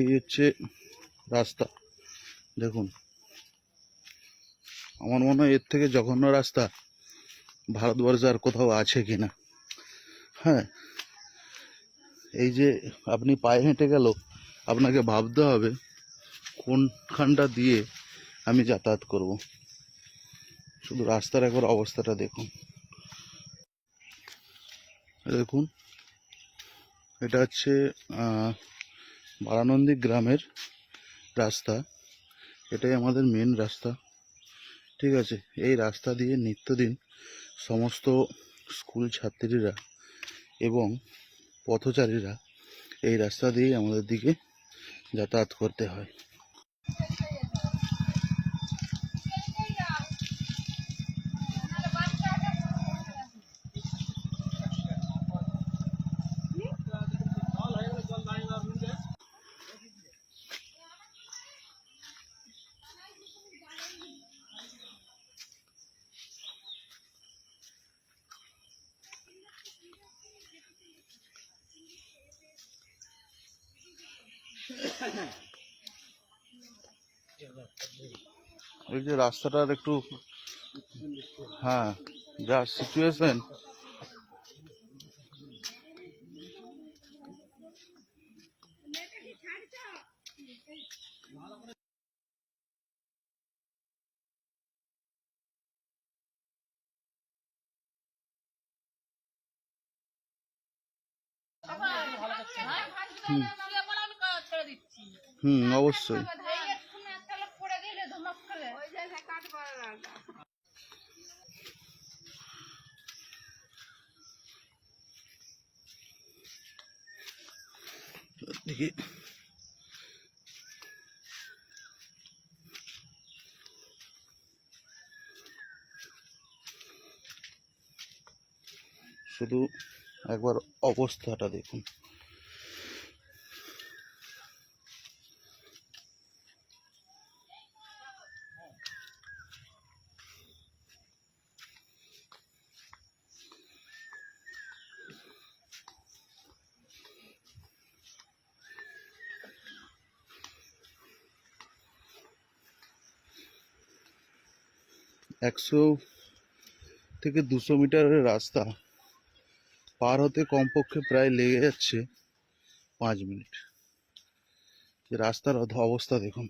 এই হচ্ছে রাস্তা। দেখুন, আমার মনে হয় এর থেকে জঘন্য রাস্তা ভারতবর্ষে আর কোথাও আছে কিনা। হ্যাঁ এই যে আপনি পায়ে হেঁটে গেল, আপনাকে ভাবতে হবে কোনখানটা দিয়ে আমি যাতায়াত করব। শুধু রাস্তার একবার অবস্থাটা দেখুন। দেখুন, এটা হচ্ছে বারানন্দী গ্রামের রাস্তা। এটাই আমাদের মেন রাস্তা। ঠিক আছে, এই রাস্তা দিয়ে নিত্যদিন সমস্ত স্কুল ছাত্রীরা এবং পথচারীরা এই রাস্তা দিয়ে আমাদের দিকে যাতায়াত করতে হয়। ওই যে রাস্তাটার একটু হ্যাঁ যা সিচুয়েশন হুম। হুম অবশ্যই। দেখি। শুধু একবার অবস্থাটা দেখুন। একশো থেকে দুশো মিটারের রাস্তা পার হতে কমপক্ষে প্রায় লেগে যাচ্ছে পাঁচ মিনিট। রাস্তার অবস্থা দেখুন।